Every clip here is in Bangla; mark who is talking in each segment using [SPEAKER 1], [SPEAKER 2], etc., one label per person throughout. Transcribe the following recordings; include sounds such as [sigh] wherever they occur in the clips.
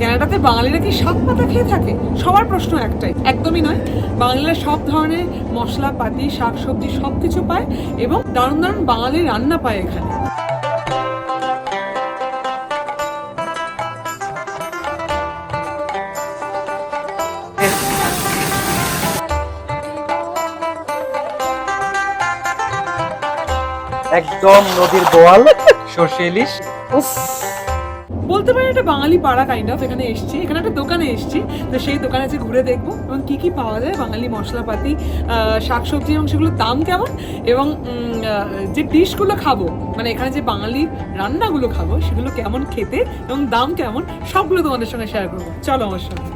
[SPEAKER 1] ক্যানাডাতে বাঙালিরা কি শাক পাতা খেয়ে থাকে? সবার প্রশ্ন একটাই। একদমই নয়। বাঙালিরা সব ধরনের মশলাপাতি শাক সবজি সব কিছু পায় এবং দারুণ দারুণ বাঙালি রান্না পায় এখানে।
[SPEAKER 2] একদম নদীর বোয়াল সর্ষে ইলিশ।
[SPEAKER 1] উফ। বলতে পারি একটা বাঙালি পাড়া কাইন্ড অফ এখানে এসছি। এখানে একটা দোকানে এসছি। তো সেই দোকানে যে ঘুরে দেখব এবং কী কী পাওয়া যায় বাঙালি মশলাপাতি শাকসবজি এবং সেগুলোর দাম কেমন? এবং যে ডিশগুলো খাব মানে এখানে যে বাঙালি রান্নাগুলো খাব, সেগুলো কেমন খেতে এবং দাম কেমন, সবগুলো তোমাদের সঙ্গে শেয়ার করব। চলো আমার সঙ্গে।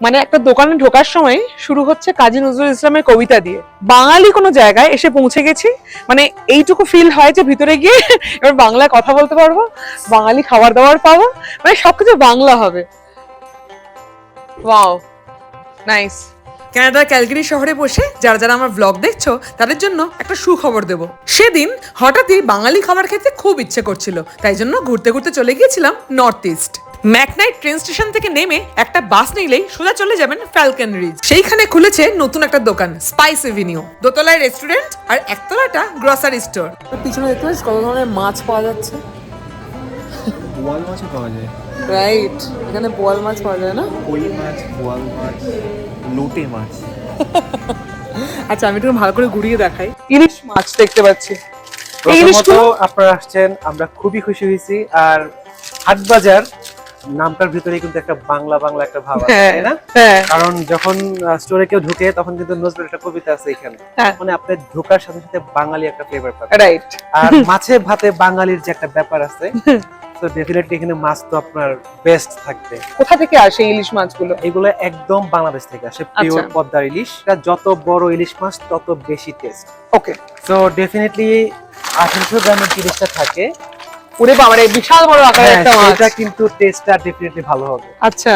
[SPEAKER 1] মানে একটা দোকানে ঢোকার সময় শুরু হচ্ছে কাজী নজরুল ইসলামের কবিতা দিয়ে। বাঙালি কোনো জায়গায় এসে পৌঁছে গেছি মানে এইটুকু ফিল হয় যে ভিতরে গিয়ে [laughs] এবার বাংলায় কথা বলতে পারব, বাঙালি খাবার দাবার পাবো মানে সবকিছু বাংলা হবে। ওয়াও নাইস ক্যানাডার ক্যালগেরি শহরে বসে যারা যারা আমার ব্লগ দেখছ, তাদের জন্য একটা সুখবর দেব। সেদিন হঠাৎই বাঙালি খাবার খেতে খুব ইচ্ছে করছিল, তাই জন্য ঘুরতে ঘুরতে চলে গিয়েছিলাম north east McKnight train station থেকে নেমে একটা বাস নিলেই সোজা চলে যাবেন ফ্যালকন রিজ। সেইখানে খুলেছে নতুন একটা দোকান স্পাইস এভিনিউ। দোতলায় রেস্টুরেন্ট আর একতলাটা গ্রসারি স্টোর। পিছনে দেখতে পাচ্ছিস কত ধরনের মাছ পাওয়া যাচ্ছে?
[SPEAKER 2] বোয়াল মাছও পাওয়া যায়।
[SPEAKER 1] রাইট এখানে বোয়াল মাছ পাওয়া যায় না?
[SPEAKER 2] কই মাছ বোয়াল মাছ লোটে মাছ।
[SPEAKER 1] আচ্ছা আমি একটু ভালো করে ঘুরিয়ে দেখাই। ইলিশ মাছ দেখতে পাচ্ছি। এই
[SPEAKER 2] প্রথমত আপনারা আসছেন আমরা খুবই খুশি হয়েছি। আর হাটবাজার নামটার ভিতরে কিন্তু একটা বাংলা বাংলা একটা ভাব আছে
[SPEAKER 1] হ্যাঁ
[SPEAKER 2] তাই না?
[SPEAKER 1] হ্যাঁ।
[SPEAKER 2] কারণ যখন স্টোরে কেউ ঢুকে তখন কিন্তু নজরুল একটা কবিতা আছে এখানে।
[SPEAKER 1] হ্যাঁ।
[SPEAKER 2] মানে আপনি ঢোকার সাথে সাথে বাঙালি একটা ফ্লেভার পাবেন।
[SPEAKER 1] রাইট
[SPEAKER 2] আর মাছে ভাতে বাঙালির যে একটা ব্যাপার আছে [laughs] তো ডেফিনেটলি এখানে মাছ তো আপনার বেস্ট থাকবে।
[SPEAKER 1] কোথা থেকে আসে ইলিশ মাছগুলো?
[SPEAKER 2] এগুলো একদম বাংলাদেশ থেকে আসে পিওর
[SPEAKER 1] আচ্ছা।
[SPEAKER 2] পদ্মার ইলিশ। যত বড় ইলিশ মাছ তত বেশি টেস্ট
[SPEAKER 1] ওকে
[SPEAKER 2] তো ডেফিনেটলি আঠারোশো গ্রামের জিনিসটা থাকে।
[SPEAKER 1] ওরে বাবারে বিশাল বড় আকারের
[SPEAKER 2] হ্যাঁ,
[SPEAKER 1] একটা মাছ।
[SPEAKER 2] এটা কিন্তু টেস্টটা ডেফিনেটলি ভালো হবে।
[SPEAKER 1] আচ্ছা।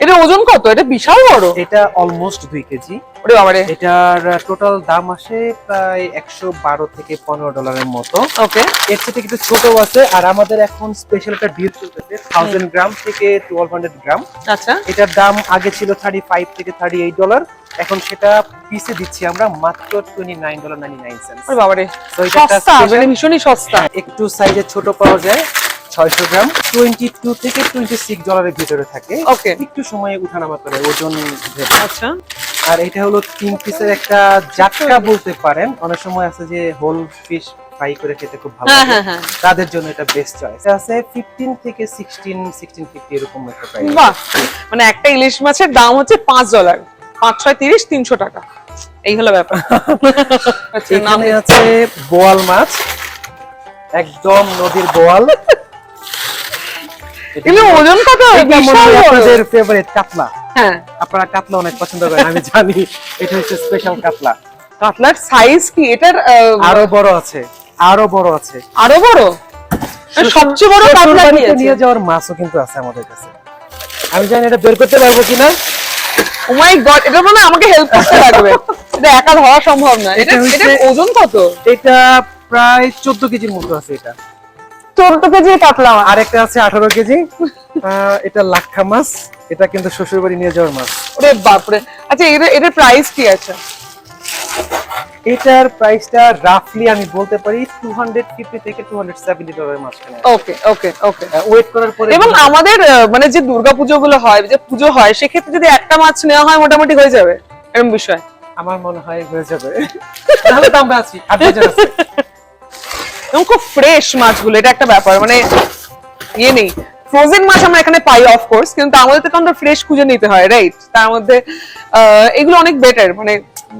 [SPEAKER 1] এটা ওজন কত? এটা বিশাল বড়।
[SPEAKER 2] এটা অলমোস্ট দুই কেজি।
[SPEAKER 1] ওরে বাবারে।
[SPEAKER 2] এটার টোটাল দাম আসে প্রায় একশো বারো থেকে পনেরো ডলারের মতো।
[SPEAKER 1] ওকে।
[SPEAKER 2] এর সাথে কিছু ছোট আছে আর আমাদের এখন স্পেশাল একটা ডিল চলতেছে থাউজেন্ড গ্রাম থেকে টুয়েলভ হান্ড্রেড গ্রাম
[SPEAKER 1] আচ্ছা।
[SPEAKER 2] এটার দাম আগে ছিল থার্টি ফাইভ থেকে থার্টি এইট ডলার এখন সেটা পিসে দিচ্ছি আমরা মাত্র twenty nine dollar ninety nine cent
[SPEAKER 1] ওরে বাবারে মানে ভীষণই সস্তা।
[SPEAKER 2] একটু সাইজে ছোট পাওয়া যায়। ছয়শো গ্রাম টোয়েন্টি টু থেকে টোয়েন্টি সিক্স ডলারের ভিতরে থাকে।
[SPEAKER 1] ওকে
[SPEAKER 2] একটু সময় উঠানামা করে ওজন
[SPEAKER 1] আচ্ছা।
[SPEAKER 2] আর এটা হলো তিন পিসের একটা জাটকা বলতে পারেন। অনেক সময় আছে যে হোল ফিশ ফ্রাই করে খেতে খুব ভালো
[SPEAKER 1] হ্যাঁ
[SPEAKER 2] লাগে।
[SPEAKER 1] হ্যাঁ হ্যাঁ।
[SPEAKER 2] তাদের জন্য এটা বেস্ট চয়েস আছে ফিফটিন থেকে সিক্সটিন সিক্সটিন ফিফটি এরকম একটা প্রাইস
[SPEAKER 1] বাহ! মানে একটা ইলিশ মাছের দাম হচ্ছে পাঁচ ডলার পাঁচ ছয় তিরিশ তিনশো টাকা। এই হলো ব্যাপার। [laughs]
[SPEAKER 2] এখানে আছে বোয়াল মাছ। একদম নদীর বোয়াল।
[SPEAKER 1] এগুলো ওজন কত? বিশাল
[SPEAKER 2] আপনাদের ফেভারিট কাতলা।
[SPEAKER 1] হ্যাঁ।
[SPEAKER 2] আপনারা কাতলা অনেক পছন্দ করেন আমি জানি। এটা হচ্ছে স্পেশাল কাতলা।
[SPEAKER 1] কাতলার সাইজ কি? এটার
[SPEAKER 2] আরও বড় আছে আরও বড় আছে।
[SPEAKER 1] আরও বড়? মানে সবচেয়ে বড় কাতলা
[SPEAKER 2] নিয়ে যাওয়ার মাছও কিন্তু আছে আমাদের কাছে। আমি জানি এটা বের করতে পারব কিনা।
[SPEAKER 1] ও মাই গড এটা মানে আমাকে হেল্প করতে লাগবে। [laughs] এটা একা ধরা সম্ভব না। এটা
[SPEAKER 2] এটা
[SPEAKER 1] ওজন কত?
[SPEAKER 2] এটা প্রায় চোদ্দ কেজির মতো আছে এটা।
[SPEAKER 1] চোদ্দ কেজি কাতলা মাছ
[SPEAKER 2] আর আছে আঠারো কেজি। এটা লাক্ষা মাছ। এটা কিন্তু নিয়ে যাওয়ার মাছ।
[SPEAKER 1] ওরে বাপরে। আচ্ছা প্রাইস কি আছে?
[SPEAKER 2] এটার প্রাইসটা রাফলি আমি বলতে পারি টু হান্ড্রেড ফিফটি থেকে ডলারের মাঝখানে
[SPEAKER 1] ওকে ওকে ওকে
[SPEAKER 2] ওয়েট করার পরে
[SPEAKER 1] এবং আমাদের মানে যে দুর্গা পুজো গুলো হয় যে পুজো হয় সেক্ষেত্রে যদি একটা মাছ নেওয়া হয় মোটামুটি হয়ে যাবে। এরকম বিষয়।
[SPEAKER 2] আমার মনে হয় হয়ে যাবে। তাহলে তো আমরা আছি আট বাজার আছে।
[SPEAKER 1] এবং খুব ফ্রেশ মাছগুলো এটা একটা ব্যাপার মানে ইয়ে নেই। ফ্রোজেন মাছ আমরা এখানে পাই অফ কোর্স কিন্তু আমাদের থেকে আমরা ফ্রেশ খুঁজে নিতে হয় রাইট তার মধ্যে এগুলো অনেক বেটার মানে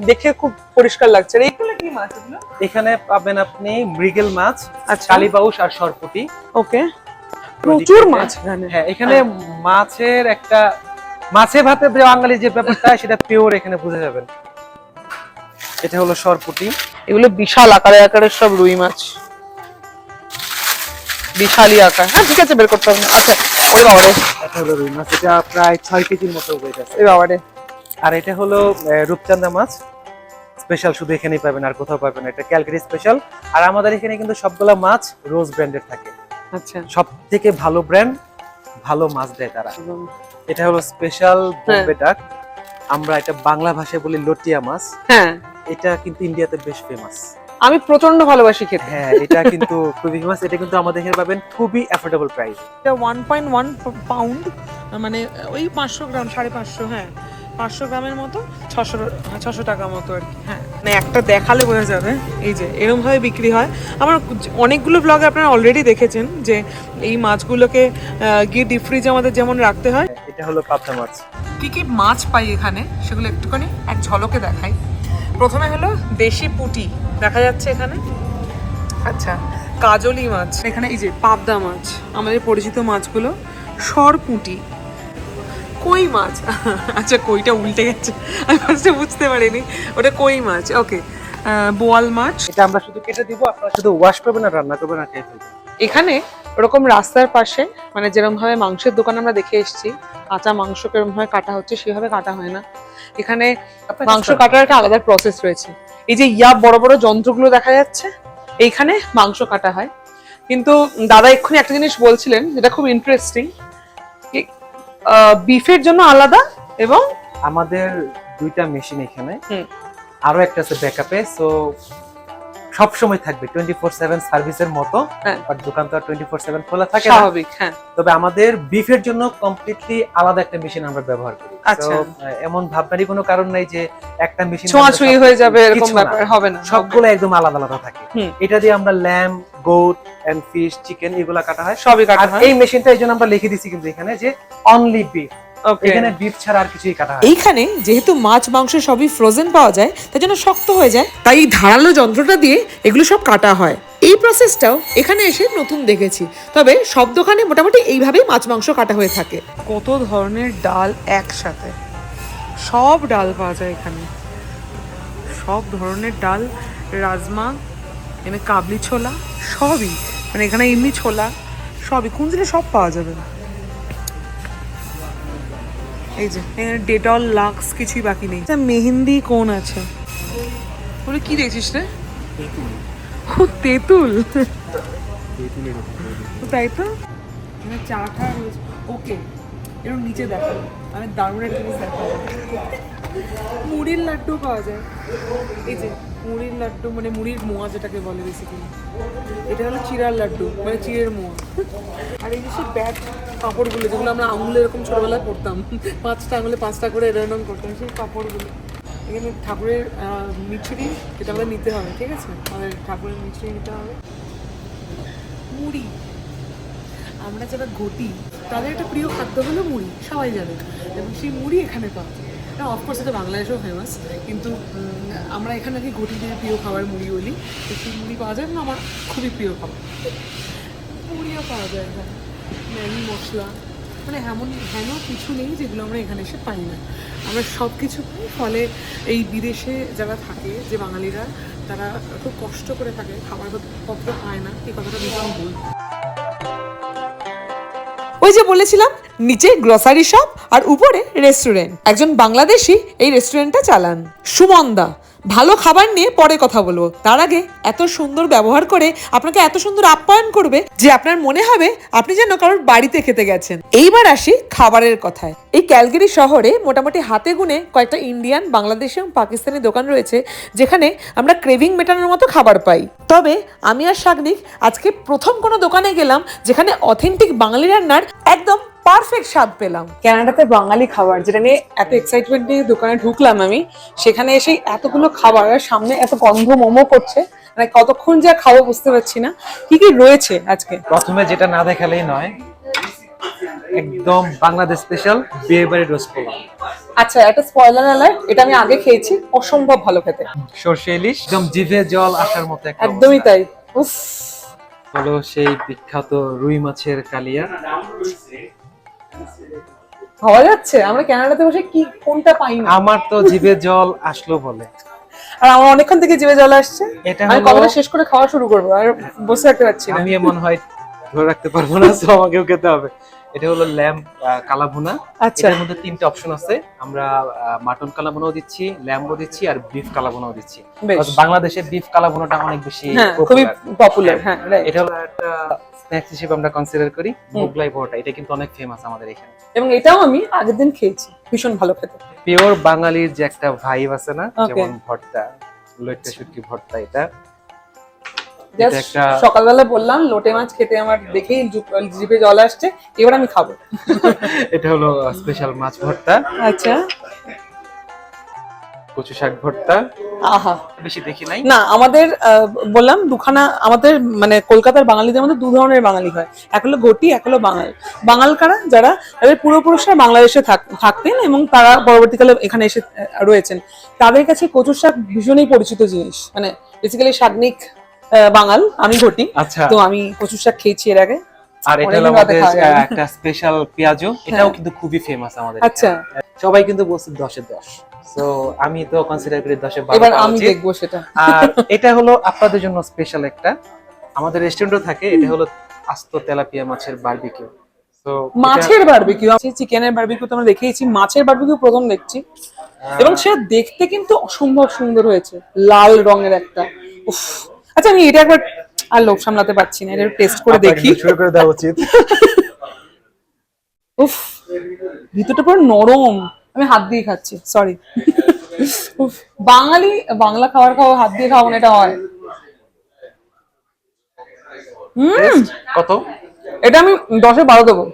[SPEAKER 1] দেখে খুব পরিষ্কার লাগছে। এগুলো কি মাছ এগুলো?
[SPEAKER 2] এখানে পাবেন আপনি মৃগেল মাছ
[SPEAKER 1] আচ্ছা।
[SPEAKER 2] কালীবাউস আর সরপুটি।
[SPEAKER 1] ওকে। প্রচুর মাছ এখানে।
[SPEAKER 2] হ্যাঁ এখানে মাছের একটা মাছে ভাতে যে বাঙালি যে ব্যাপারটা [laughs] সেটা পিওর এখানে বুঝে যাবেন। এটা হলো সরপুটি।
[SPEAKER 1] এগুলো বিশাল আকারে আকারের সব রুই মাছ। বিশালই আকার। হ্যাঁ ঠিক আছে বের করতে হবে। আচ্ছা
[SPEAKER 2] এটা হলো রুই মাছ এটা প্রায় ছয় কেজির মতো ওয়েট আছে। আর এটা হলো আহ, রূপচাঁদা মাছ। স্পেশাল শুধু এখানেই পাবেন আর কোথাও পাবেন এটা ক্যালকারি স্পেশাল আর আমাদের এখানে কিন্তু সবগুলা মাছ রোজ ব্র্যান্ডেড থাকে।
[SPEAKER 1] আচ্ছা।
[SPEAKER 2] সব থেকে ভালো ব্র্যান্ড ভালো মাছ দেয় তারা। এটা হলো স্পেশাল বোম্বে ডাক আমরা এটা বাংলা ভাষায় বলি লটিয়া মাছ।
[SPEAKER 1] হ্যাঁ।
[SPEAKER 2] এটা কিন্তু ইন্ডিয়াতে বেশ ফেমাস
[SPEAKER 1] আমি প্রচণ্ড ভালোবাসি খেতে।
[SPEAKER 2] হ্যাঁ এটা কিন্তু খুবই ফেমাস এটা কিন্তু আমাদের এখানে পাবেন খুবই অ্যাফোর্ডেবল প্রাইস
[SPEAKER 1] এটা ওয়ান পয়েন্ট ওয়ান পাউন্ড মানে ওই পাঁচশো গ্রাম সাড়ে পাঁচশো হ্যাঁ পাঁচশো গ্রামের মতো ছশো ছশো টাকা মতো আর কি হ্যাঁ মানে একটা দেখালে বোঝা যাবে এই যে এরকম ভাবে বিক্রি হয়। আমার অনেকগুলো ব্লগে আপনারা অলরেডি দেখেছেন যে এই মাছগুলোকে গিয়ে ডিপ ফ্রিজে আমাদের যেমন রাখতে হয়
[SPEAKER 2] এটা হলো পাবদা মাছ।
[SPEAKER 1] কি কি মাছ পাই এখানে সেগুলো একটুখানি এক ঝলকে দেখাই। প্রথমে হলো দেশি পুঁটি। দেখা যাচ্ছে এখানে? আচ্ছা। কাজলি মাছ। এখানে এই যে পাবদা মাছ আমাদের পরিচিত মাছগুলো সরপুঁটি। কই মাছ? [laughs] আচ্ছা কইটা উল্টে গেছে। আমি ফার্স্টে বুঝতে পারিনি। ওটা কই মাছ? ওকে বোয়াল মাছ।
[SPEAKER 2] এটা আমরা শুধু কেটে দিব আপনারা শুধু ওয়াশ করবেন আর রান্না করবেন আর খেয়ে ফেলবেন।
[SPEAKER 1] এখানে ওরকম রাস্তার পাশে মানে যেরকম ভাবে মাংসের দোকান আমরা দেখে এসেছি কাঁচা মাংস কেরম ভাবে কাটা হচ্ছে সেভাবে কাটা হয় না। এখানে
[SPEAKER 2] আপনার
[SPEAKER 1] মাংস কাটার একটা আলাদা প্রসেস রয়েছে। এই যে ইয়া বড় বড় যন্ত্রগুলো দেখা যাচ্ছে এইখানে মাংস কাটা হয় কিন্তু দাদা এক্ষুনি একটা জিনিস বলছিলেন যেটা খুব ইন্টারেস্টিং বিফের জন্য আলাদা এবং
[SPEAKER 2] আমাদের দুইটা মেশিন এখানে। আরও একটা আছে ব্যাকআপে সো সব সময় থাকবে টোয়েন্টি ফোর সেভেন সার্ভিসের মতো
[SPEAKER 1] হ্যাঁ।
[SPEAKER 2] আর দোকান তো টোয়েন্টি ফোর সেভেন খোলা থাকে
[SPEAKER 1] স্বাভাবিক হ্যাঁ।
[SPEAKER 2] তবে আমাদের বিফের জন্য কমপ্লিটলি আলাদা একটা মেশিন আমরা ব্যবহার করি।
[SPEAKER 1] আচ্ছা।
[SPEAKER 2] এমন ভাবনারই কোনো কারণ নাই যে একটা মেশিন
[SPEAKER 1] ছোঁয়াছুঁয়ি হয়ে যাবে এরকম ব্যাপার হবে না।
[SPEAKER 2] সবগুলো একদম আলাদা আলাদা থাকে। এটা দিয়ে আমরা lamb goat and fish chicken এগুলা কাটা হয়।
[SPEAKER 1] সবই কাটা হয়।
[SPEAKER 2] এই মেশিনটা এই জন্য আমরা লিখে দিছি কিন্তু এখানে যে অনলি বিফ. এখানে বিফ ছাড়া আর কিছুই কাটা হয়
[SPEAKER 1] এইখানে যেহেতু মাছ মাংস সবই ফ্রোজেন পাওয়া যায় তার জন্য শক্ত হয়ে যায়। তাই এই ধারালো যন্ত্রটা দিয়ে এগুলো সব কাটা হয়। এই প্রসেসটাও এখানে এসে নতুন দেখেছি। তবে সব দোকানে মোটামুটি এইভাবেই মাছ মাংস কাটা হয়ে থাকে। কত ধরনের ডাল একসাথে? সব ডাল পাওয়া যায় এখানে। সব ধরনের ডাল রাজমা এখানে কাবলি ছোলা সবই। মানে এখানে এমনি ছোলা সবই। খুঁজলে সব পাওয়া যাবে এই যে এখানে ডেটল লাক্স কিছুই বাকি নেই। আচ্ছা মেহেন্দি কোন আছে? বলে কি দেখছিস রে? ও তেঁতুল। তাই তো? চাটা রয়েছে। ওকে এরকম নিচে দেখো। আমি দারুণ একটা জিনিস দেখো মুড়ির লাড্ডু পাওয়া যায়। এই যে মুড়ির লাড্ডু মানে মুড়ির মোয়া যেটাকে বলে বেসিক্যালি এটা হলো চিরার লাড্ডু মানে চিড়ের মোয়া। আর এই যে সে ব্যাট পাঁপড়গুলো যেগুলো আমরা আঙুলে এরকম ছোটবেলায় করতাম পাঁচটা আঙুলে পাঁচটা করে এরকম করতাম, সেই পাঁপড়গুলো এখানে ঠাকুরের মিছরি এটা আমাদের নিতে হবে, ঠিক আছে? আমাদের ঠাকুরের মিছরি নিতে হবে। মুড়ি। আমরা যারা ঘটি, তাদের একটা প্রিয় খাদ্য হলো মুড়ি, সবাই জানে। এবং সেই মুড়ি এখানে পাওয়া যায়। না অফকোর্স এটা বাংলাদেশেও ফেমাস কিন্তু আমরা এখানে নাকি ঘটি দিয়ে প্রিয় খাবার মুড়ি বলি। সেই মুড়ি পাওয়া যায় না, আমার খুবই প্রিয় খাবার। মুড়িও পাওয়া যায় এখানে ম্যাগি, মশলা মানে এমন হেন কিছু নেই যেগুলো আমরা এখানে এসে পাই না। আমরা সব কিছু পাই, ফলে এই বিদেশে যারা থাকে, যে বাঙালিরা, তারা খুব কষ্ট করে থাকে, খাবার পত্র পায় না, এই কথাটা ভীষণ ভুল ওই যে বলেছিলাম, নিচে গ্রসারি শপ আর উপরে রেস্টুরেন্ট একজন বাংলাদেশি এই রেস্টুরেন্টটা চালান। সুমনদা ভালো খাবার নিয়ে পরে কথা বলব। তার আগে এত সুন্দর ব্যবহার করে আপনাকে এত সুন্দর আপ্যায়ন করবে যে আপনার মনে হবে আপনি যেন কারোর বাড়িতে খেতে গেছেন। এইবার আসি খাবারের কথায়। এই ক্যালগেরি শহরে মোটামুটি হাতে গুনে কয়েকটা ইন্ডিয়ান, বাংলাদেশি এবং পাকিস্তানি দোকান রয়েছে, যেখানে আমরা ক্রেভিং মেটানোর মতো খাবার পাই। তবে আমি আর শাগনিক আজকে প্রথম কোনো দোকানে গেলাম যেখানে অথেন্টিক বাঙালি রান্নার একদম পারফেক্ট স্বাদ পেলাম। কানাডাতে বাঙালি খাবার যেটা নিয়ে এত এক্সাইটমেন্ট নিয়ে দোকানে ঢুকলাম আমি সেখানে এসে এতগুলো খাবার আর সামনে এত গন্ধ মোমো করছে মানে কতক্ষণ যে খাব বুঝতে পারছি না। কি কি রয়েছে আজকে?
[SPEAKER 2] প্রথমে যেটা না দেখালেই নয় একদম বাংলাদেশ স্পেশাল বিয়ে বাড়ি রোজ পোলাও।
[SPEAKER 1] আচ্ছা একটা স্পয়লার অ্যালার্ট এটা আমি আগে খেয়েছি অসম্ভব ভালো খেতে।
[SPEAKER 2] সর্ষে ইলিশ একদম জিভে জল আসার মতো
[SPEAKER 1] একদমই তাই উফ।
[SPEAKER 2] হলো সেই বিখ্যাত রুই মাছের কালিয়া।
[SPEAKER 1] ভাবা যাচ্ছে? আমরা কানাডাতে বসে কি কোনটা পাই না?
[SPEAKER 2] আমার তো জিভে জল আসলো বলে।
[SPEAKER 1] আর আমার অনেকক্ষণ থেকে জিভে জল আসছে।
[SPEAKER 2] এটা
[SPEAKER 1] আমি কবে শেষ করে খাওয়া শুরু করব আর বসে থাকতে পারছি না।
[SPEAKER 2] আমি মনে হয় ধরে রাখতে পারব না তো আমাকেও খেতে হবে। এটা হলো ল্যাম্প কালাভুনা।
[SPEAKER 1] আচ্ছা।
[SPEAKER 2] এটার মধ্যে তিনটে অপশন আছে। আমরা মাটন কালাভুনাও দিচ্ছি ল্যাম্বও দিচ্ছি আর বিফ কালাভুনাও দিচ্ছি। বাংলাদেশে বিফ কালাভুনাটা অনেক বেশি
[SPEAKER 1] হ্যাঁ খুবই পপুলার হ্যাঁ right.
[SPEAKER 2] এটা হলো একটা স্ন্যাক্স হিসেবে আমরা কনসিডার করি মোগলাই পরোটা। এটা কিন্তু অনেক ফেমাস আমাদের এখানে।
[SPEAKER 1] এবং এটাও আমি আগের দিন খেয়েছি ভীষণ ভালো খেতে।
[SPEAKER 2] পিওর বাঙালির যে একটা ভাইব আছে না. যেমন ভর্তা লইট্টা শুটকি ভর্তা এটা।
[SPEAKER 1] সকালবেলা বললাম লোটে মাছ খেতে আমার দেখেই জিভে জল আসছে এবার আমি খাব। [laughs]
[SPEAKER 2] এটা হলো স্পেশাল মাছ ভর্তা।
[SPEAKER 1] আচ্ছা।
[SPEAKER 2] কচু শাক ভর্তা।
[SPEAKER 1] আহা।
[SPEAKER 2] বেশি দেখি নাই।
[SPEAKER 1] না আমাদের বললাম দুখানা আমাদের মানে কলকাতার বাঙালিদের মধ্যে দু ধরনের বাঙালি হয়। এক হলো ঘটি এক হলো বাঙাল। বাঙাল কারা? যারা তাদের পূর্বপুরুষরা বাংলাদেশে থাকতেন এবং তারা পরবর্তীকালে এখানে এসে রয়েছেন। তাদের কাছে কচুর শাক ভীষণই পরিচিত জিনিস। মানে বেসিক্যালি শাগনিক বাঙাল আমি ঘটি।
[SPEAKER 2] আচ্ছা।
[SPEAKER 1] তো আমি কচুর শাক খেয়েছি এর আগে।
[SPEAKER 2] আর এটা হলো আমাদের একটা স্পেশাল পেঁয়াজও। এটাও কিন্তু খুবই ফেমাস আমাদের
[SPEAKER 1] আচ্ছা।
[SPEAKER 2] সবাই কিন্তু বলছে দশে দশ। তো আমি তো কনসিডার করি দশে বারো
[SPEAKER 1] এবার আমি। দেখব সেটা।
[SPEAKER 2] আর এটা হলো আপনাদের জন্য স্পেশাল একটা। আমাদের রেস্টুরেন্টও থাকে এটা হলো আস্ত তেলাপিয়া মাছের বারবিকিউ তো
[SPEAKER 1] মাছের বারবিকিউ চিকেনের বারবিকিউ তো আমরা দেখেইছি মাছের বারবিকিউ প্রথম দেখছি। এবং সেটা দেখতে কিন্তু অসম্ভব সুন্দর হয়েছে। লাল রঙের একটা। উফ আচ্ছা আমি এটা একবার আর লোভ সামলাতে পারছি না এটা টেস্ট করে দেখি।
[SPEAKER 2] শুরু করে দেওয়া উচিত। [laughs]
[SPEAKER 1] উফ ভিতরটা পুরো নরম। আমি হাত দিয়ে খাচ্ছি সরি [laughs] উফ বাঙালি বাংলা খাবার খাওয়া হাত দিয়ে খাওয়া মানে এটা হয়। হুম।
[SPEAKER 2] কত?
[SPEAKER 1] এটা আমি দশে বারো দেবো।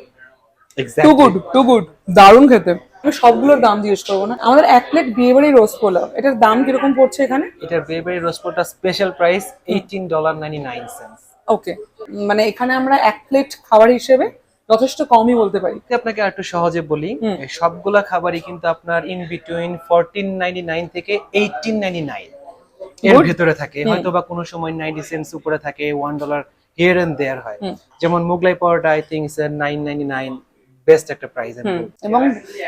[SPEAKER 1] টু গুড টু গুড দারুণ খেতে। আমি সবগুলোর দাম জিজ্ঞেস করব না। আমাদের এক প্লেট বিয়ে বাড়ি রোজ পোলাও এটার দাম কীরকম পড়ছে এখানে?
[SPEAKER 2] এটার বেবেরি রোস্পোটা special price 18 dollar 99 cents
[SPEAKER 1] okay মানে এখানে আমরা এক প্লেট খাবার হিসেবে যথেষ্ট কমই বলতে পারি।
[SPEAKER 2] আপনাকে একটু সহজে বলি সবগুলা খাবারই কিন্তু আপনার ইন বিটুইন 14.99 থেকে 18.99 এর
[SPEAKER 1] Good.
[SPEAKER 2] ভিতরে থাকে হয়তো বা কোনো সময় 90 সেন্টস উপরে থাকে one dollar here and there হয়। যেমন Mughlai paratha I think nine it's 9.99 best একটা প্রাইস
[SPEAKER 1] এবং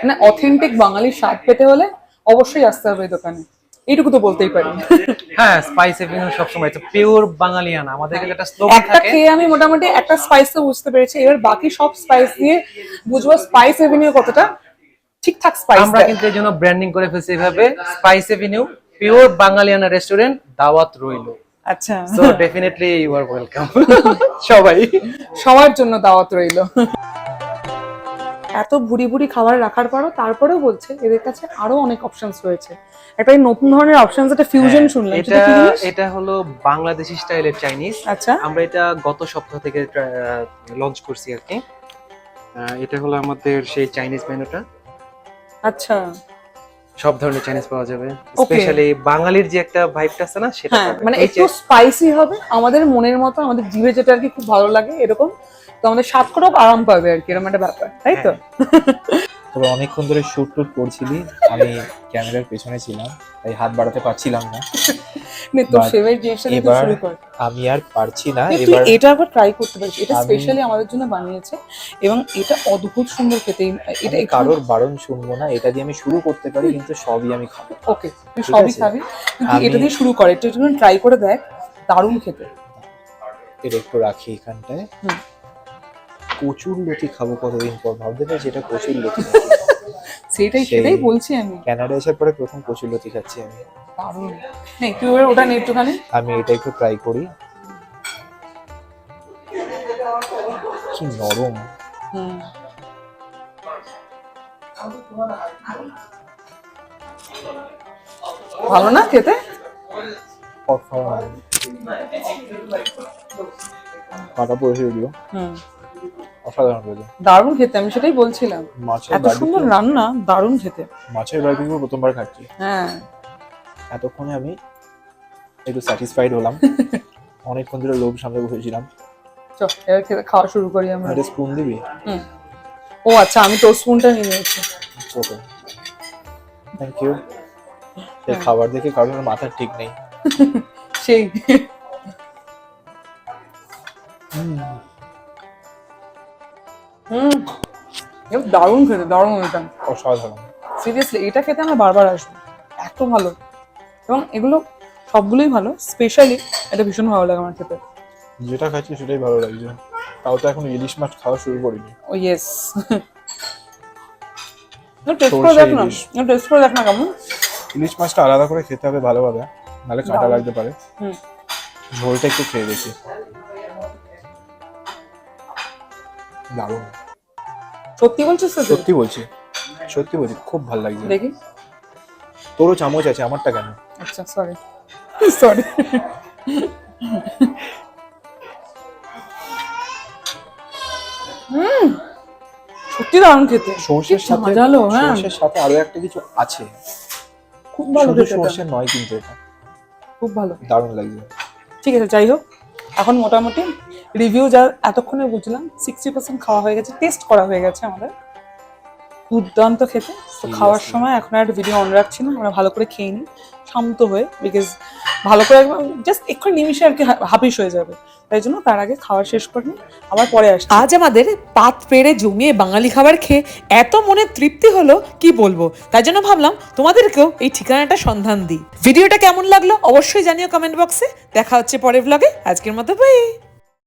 [SPEAKER 1] মানে অথেন্টিক বাঙালি স্বাদ পেতে হলে অবশ্যই আসতে হবে দোকানে। এইটুকু তো বলতেই পারি।
[SPEAKER 2] হ্যাঁ স্পাইস এভিনিউ সব সময় তো পিওর বাঙালিয়ানা। আমাদের কাছে একটা স্লোগান থাকে।
[SPEAKER 1] একটা খেয়ে আমি মোটামুটি একটা স্পাইস তো বুঝতে পেরেছি। এবার বাকি সব স্পাইস দিয়ে বুঝব স্পাইস এভিনিউ কতটা। ঠিকঠাক স্পাইস
[SPEAKER 2] আমরা কিন্তু এই জন্য ব্র্যান্ডিং করে ফেলছি এইভাবে। স্পাইস এভিনিউ পিওর বাঙালিয়ানা রেস্টুরেন্ট দাওয়াত রইল।
[SPEAKER 1] আচ্ছা।
[SPEAKER 2] So definitely you are welcome সবাই।
[SPEAKER 1] সবার জন্য দাওয়াত রইল। এত ভুড়ি ভুড়ি খাবার রাখার পরও তারপরেও বলছে এদের কাছে আরও অনেক অপশনস রয়েছে। একটা এই নতুন ধরনের অপশনস একটা ফিউশন শুনলাম।
[SPEAKER 2] এটা? এটা হলো বাংলাদেশি স্টাইলের চাইনিজ
[SPEAKER 1] আচ্ছা।
[SPEAKER 2] আমরা এটা গত সপ্তাহ থেকে লঞ্চ করছি আর কি। এটা হলো আমাদের সেই চাইনিজ মেনুটা
[SPEAKER 1] আচ্ছা।
[SPEAKER 2] সব ধরনের চাইনিজ পাওয়া যাবে। স্পেশালি বাঙালির যে একটা ভাইবটা আছে না সেটা
[SPEAKER 1] হ্যাঁ মানে একটু স্পাইসি হবে। আমাদের মনের মতো আমাদের জিভে যেটা আর কি খুব ভালো লাগে এরকম। তো আমাদের স্বাদ করেও আরাম পাবে আর কি এরকম একটা ব্যাপার তাই তো?
[SPEAKER 3] তবে অনেকক্ষণ ধরে শুট টুট করছিলি আমি ক্যামেরার পেছনে ছিলাম তাই হাত বাড়াতে পারছিলাম না।
[SPEAKER 1] নে তোর ফেভারিট জিনিসটা দিয়ে শুরু কর।
[SPEAKER 3] আমি আর পারছি না এবার
[SPEAKER 1] এটা একবার ট্রাই করতে পারিস। এটা স্পেশালি আমাদের জন্য বানিয়েছে এবং এটা অদ্ভুত সুন্দর খেতে। এটা
[SPEAKER 3] কারোর বারণ শুনব না এটা দিয়ে আমি শুরু করতে পারি কিন্তু সবই আমি খাব।
[SPEAKER 1] ওকে তুই সবই খাবি। কিন্তু এটা দিয়ে শুরু কর এটা একটু ট্রাই করে দেখ দারুণ খেতে।
[SPEAKER 3] এটা একটু রাখি এখানটায়। কচুর লতি খাব কতদিন পর? ভাবতে পারছি এটা কচুর লতি
[SPEAKER 1] সেটাই সেটাই বলছি আমি।
[SPEAKER 3] ক্যানাডা আসার পরে প্রথম কচুর লতি খাচ্ছি আমি।
[SPEAKER 1] দারুণ। নে তুই ওটা নে একটুখানি।
[SPEAKER 3] আমি এটা একটু ট্রাই করি। কি নরম।
[SPEAKER 1] হুম। ভালো না খেতে?
[SPEAKER 3] কাটা পড়েছে যদিও।
[SPEAKER 1] হুম।
[SPEAKER 3] অসাধারণ রয়েছে।
[SPEAKER 1] দারুণ খেতে আমি সেটাই বলছিলাম। এত সুন্দর রান্না দারুণ খেতে।
[SPEAKER 3] মাছের বারবিকিউ প্রথমবার খাচ্ছি।
[SPEAKER 1] হ্যাঁ।
[SPEAKER 3] এতক্ষণে আমি একটু স্যাটিসফাইড হলাম। [laughs] অনেকক্ষণ ধরে লোভ সামনে বসেছিলাম।
[SPEAKER 1] চ এবার খেতে খাওয়া শুরু করি আমরা।
[SPEAKER 3] একটা স্পুন দিবি?
[SPEAKER 1] ও আচ্ছা আমি তোর স্পুনটা নিয়ে নিয়েছি।
[SPEAKER 3] ওকে। থ্যাংক ইউ খাবার দেখে কারোর মাথার ঠিক নেই। [laughs]
[SPEAKER 1] সেই। হুম। দারুণ খেতে দারুণ এটা।
[SPEAKER 3] অসাধারণ।
[SPEAKER 1] সিরিয়াসলি এটা খেতে আমরা বারবার আসব। এত ভালো। এবং এগুলো সবগুলোই ভালো স্পেশালি এটা ভীষণ ভালো লাগে আমার খেতে।
[SPEAKER 3] যেটা খাচ্ছি সেটাই ভালো লাগছে। তাও তো এখন ইলিশ মাছ খাওয়া শুরু করিনি।
[SPEAKER 1] ও ইয়েস টেস্ট করে দেখ না। টেস্ট করে দেখ না কেমন।
[SPEAKER 3] ইলিশ মাছটা আলাদা করে খেতে হবে ভালোভাবে নাহলে কাঁটা লাগতে পারে।
[SPEAKER 1] হুম।
[SPEAKER 3] ঝোলটা একটু খেয়ে দেখি। দারুণ।
[SPEAKER 1] সত্যি বলছিস তো তুই?
[SPEAKER 3] সত্যি বলছি। সত্যি বলছি খুব ভালো লাগছে।
[SPEAKER 1] দেখি।
[SPEAKER 3] তোরও চামচ আছে আমারটা কেন?
[SPEAKER 1] আচ্ছা সরি সরি হুম সত্যি দারুণ খেতে।
[SPEAKER 3] সর্ষের
[SPEAKER 1] কি
[SPEAKER 3] সাথে
[SPEAKER 1] মজালো, হ্যাঁ।
[SPEAKER 3] সর্ষের সাথে আরও একটা কিছু আছে।
[SPEAKER 1] খুব ভালো
[SPEAKER 3] শুধু
[SPEAKER 1] খেতে এটা।
[SPEAKER 3] সর্ষের নয় কিন্তু এটা।
[SPEAKER 1] খুব ভালো।
[SPEAKER 3] দারুণ লাগছে।
[SPEAKER 1] ঠিক আছে যাই হোক। এখন মোটামুটি রিভিউ যা এতক্ষণে বুঝলাম সিক্সটি পার্সেন্ট খাওয়া হয়ে গেছে টেস্ট করা হয়ে গেছে আমাদের। দুর্দান্ত খেতে। তো খাওয়ার সময় এখন আর ভিডিও অন রাখছি না আমরা ভালো করে খেয়ে নিই শান্ত হয়ে বিকজ ভালো করে জাস্ট এক্ষুনি নিমিশে আর কি হা- হাপিস হয়ে যাবে। তাই জন্য তার আগে খাওয়া শেষ করে নিই আবার পরে আসছি। আজ আমাদের পাত পেড়ে জমিয়ে বাঙালি খাবার খেয়ে এত মনে তৃপ্তি হলো কি বলব? তাই জন্য ভাবলাম তোমাদেরকেও এই ঠিকানাটা সন্ধান দিই। ভিডিওটা কেমন লাগল অবশ্যই জানিও কমেন্ট বক্সে দেখা হচ্ছে পরের ব্লগে আজকের মতো বাই